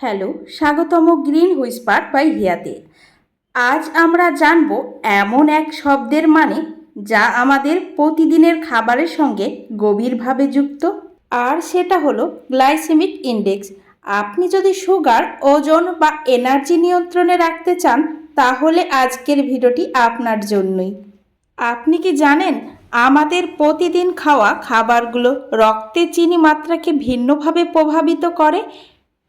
Hello, স্বাগতম green Whisper by হিয়াতে। আজ আমরা জানব এমন এক শব্দের মানে যা আমাদের প্রতিদিনের খাবারের সঙ্গে গভীরভাবে যুক্ত। আর সেটা হলো গ্লাইসেমিক ইন্ডেক্স। আপনি যদি সুগার, ওজন বা এনার্জি নিয়ন্ত্রণে রাখতে চান, তাহলে আজকের ভিডিওটি আপনার জন্যই। আপনি কি জানেন, আমাদের প্রতিদিন খাওয়া খাবারগুলো রক্তে চিনি মাত্রাকে ভিন্নভাবে প্রভাবিত করে?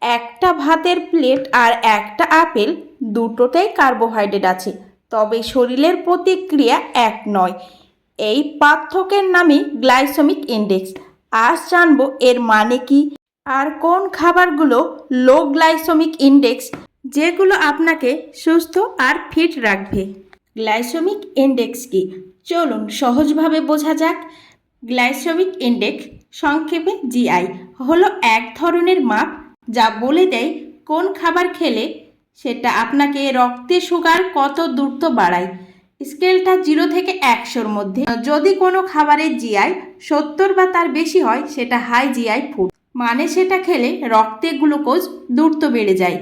একটা ভাতের প্লেট আর একটা আপেল, দুটোতেই কার্বোহাইড্রেট আছে। তবে শরীরের প্রতিক্রিয়া এক নয়। এই পার্থক্যের নামই গ্লাইসেমিক ইন্ডেক্স। আজ জানব এর মানে কি আর কোন খাবারগুলো লো গ্লাইসেমিক ইন্ডেক্স, যেগুলো আপনাকে সুস্থ আর ফিট রাখবে। গ্লাইসেমিক ইন্ডেক্স কি? চলুন সহজভাবে বোঝা যাক। গ্লাইসেমিক ইন্ডেক্স সংক্ষেপে জিআই হলো এক ধরনের মাপ যা বলে দেয়, কোন খাবার খেলে সেটা আপনাকে রক্তে সুগার কত দ্রুত বাড়ায়। স্কেলটা জিরো থেকে একশোর মধ্যে। যদি কোনো খাবারের জিআই সত্তর বা তার বেশি হয়, সেটা হাই জিআই ফুড মানে সেটা খেলে রক্তে গ্লুকোজ দ্রুত বেড়ে যায়।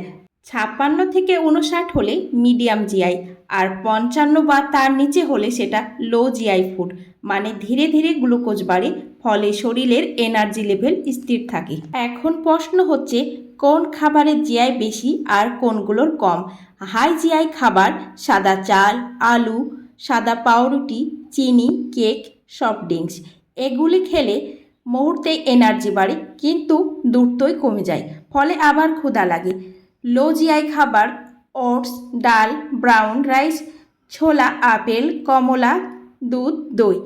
ছাপ্পান্ন থেকে উনষাট হলে মিডিয়াম জিআই আর পঞ্চান্ন বা তার নিচে হলে সেটা লো জিআই ফুড মানে ধীরে ধীরে গ্লুকোজ বাড়ে, ফলে শরীরের এনার্জি লেভেল স্থির থাকে। এখন প্রশ্ন হচ্ছে, কোন খাবারের জিআই বেশি আর কোনগুলোর কম? হাই জিআই খাবার সাদা চাল, আলু, সাদা পাউরুটি, চিনি, কেক সফট ড্রিঙ্কস, এগুলি খেলে মুহূর্তে এনার্জি বাড়ে, কিন্তু দ্রুতই কমে যায়, ফলে আবার ক্ষুধা লাগে। লো জিআই খাবার, ওটস, ডাল, ব্রাউন রাইস, ছোলা, আপেল, কমলা, দুধ, দই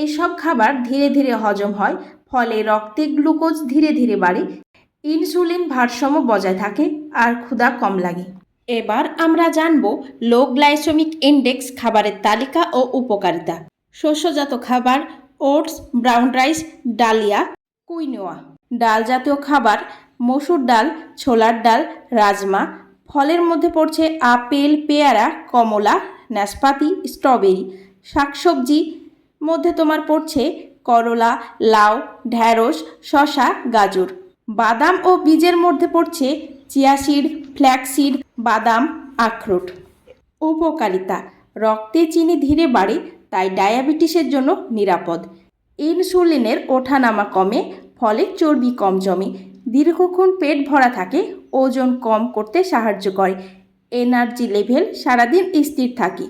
এইসব খাবার ধীরে ধীরে হজম হয়, ফলে রক্তে গ্লুকোজ ধীরে ধীরে বাড়ে, ইনসুলিন ভারসাম্য বজায় থাকে আর ক্ষুধা কম লাগে। এবার আমরা জানব লো গ্লাইসেমিক ইন্ডেক্স খাবারের তালিকা ও উপকারিতা। শস্যজাত খাবার, ওটস, ব্রাউন রাইস, ডালিয়া, কুইনোয়া। ডাল জাতীয় খাবার মসুর ডাল, ছোলার ডাল, রাজমা, ফলের মধ্যে পড়ছে আপেল, পেয়ারা, কমলা, নাশপাতি, স্ট্রবেরি। শাকসবজি মধ্যে তোমার পড়ছে করলা, লাউ, ঢ্যাঁড়স শশা গাজর। বাদাম ও বীজের মধ্যে পড়ছে চিয়াসিড ফ্ল্যাক্সিড বাদাম, আখরোট। উপকারিতা, রক্তে চিনি ধীরে বাড়ে, তাই ডায়াবেটিসের জন্য নিরাপদ। ইনসুলিনের ওঠানামা কমে, ফলে চর্বি কম জমে। দীর্ঘক্ষণ পেট ভরা থাকে, ওজন কম করতে সাহায্য করে। এনার্জি লেভেল সারাদিন স্থির থাকে।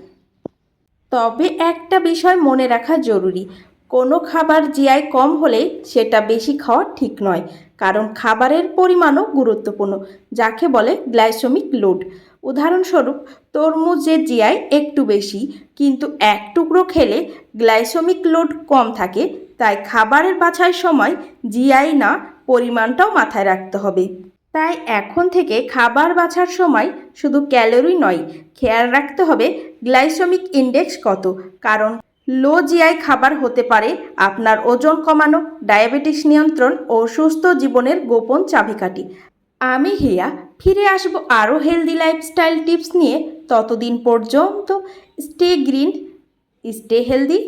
তবে একটা বিষয় মনে রাখা জরুরি, কোনো খাবার জিআই কম হলে সেটা বেশি খাওয়া ঠিক নয়, কারণ খাবারের পরিমাণও গুরুত্বপূর্ণ, যাকে বলে গ্লাইসেমিক লোড। উদাহরণস্বরূপ, তরমুজের জিআই একটু বেশি, কিন্তু এক টুকরো খেলে গ্লাইসেমিক লোড কম থাকে, তাই খাবারের বাছাই সময় জিআই না পরিমাণটাও মাথায় রাখতে হবে। তাই এখন থেকে খাবার বাছার সময় শুধু ক্যালোরি নয়, খেয়াল রাখতে হবে গ্লাইসেমিক ইন্ডেক্স কত, কারণ লো জিআই খাবার হতে পারে আপনার ওজন কমানো, ডায়াবেটিস নিয়ন্ত্রণ ও সুস্থ জীবনের গোপন চাবিকাঠি। আমি হিয়া, ফিরে আসব আরও হেলদি লাইফস্টাইল টিপস নিয়ে ততদিন পর্যন্ত স্টে গ্রিন স্টে হেলদি